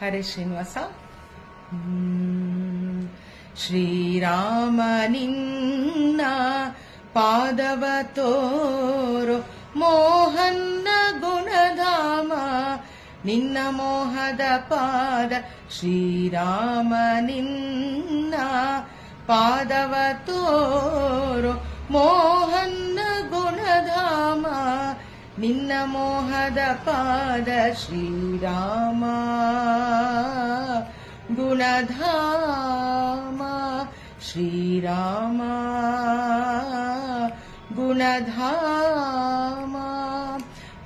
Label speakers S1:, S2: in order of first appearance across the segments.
S1: ಹರೇ ಶ್ರೀನಿವಾಸ. ಶ್ರೀರಾಮ ನಿನ್ನ ಪಾದವ ತೋರು ಮೋಹನ್ನ ಗುಣಧಾಮ ನಿನ್ನ ಮೋಹದ ಪಾದ ಶ್ರೀರಾಮ ನಿನ್ನ ಪಾದವ ತೋರು ಮೋಹನ್ನ ನಿನ್ನ ಮೋಹದ ಪಾದ ಶ್ರೀರಾಮ ಗುಣಧಾಮ ಶ್ರೀರಾಮ ಗುಣಧಾಮ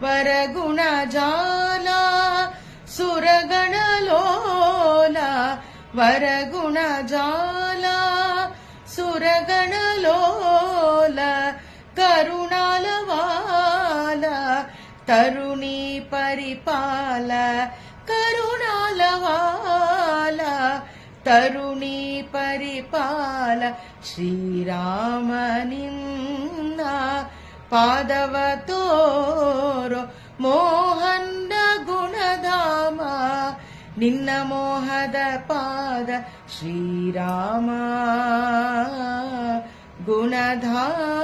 S1: ವರಗುಣ ಜಾಲ ಸುರಗಣಲೋಲ ವರಗುಣ ಜಾಲ ಸುರಗಣಲೋಲ తరుణీ పరిపాల కరుణాలవాల తరుణీ పరిపాల శ్రీరామనిన్న పాదవతోరో మోహన్న గుణధామ. నిನ್ನ మోహద పాద శ్రీరామ గుణధామ.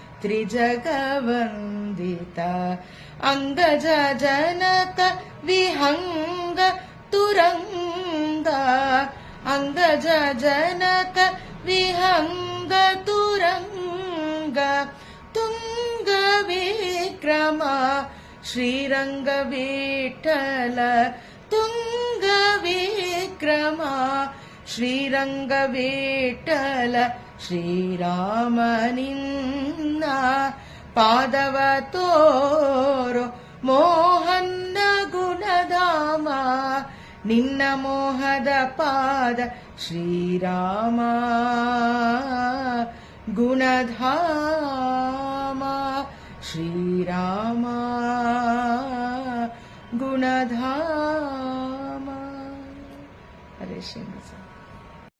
S1: त्रिजगवन्दिता। अङ्गज जनक विहङ्ग तुरङ्गज जनक विहङ्ग तुरङ्ग। तुङ्गविक्रमा श्रीरङ्गवेट्ठल तुङ्गविक्रमा श्रीरङ्गवेट्ठल श्रीरामनि ಪಾದವ ತೋರು ಮೋಹನ್ನ ಗುಣಧಾಮ ನಿನ್ನ ಮೋಹದ ಪಾದ ಶ್ರೀರಾಮ ಗುಣಧಾಮ ಶ್ರೀರಾಮ ಗುಣಧಾಮ. ಹರೇ ಶ್ರೀ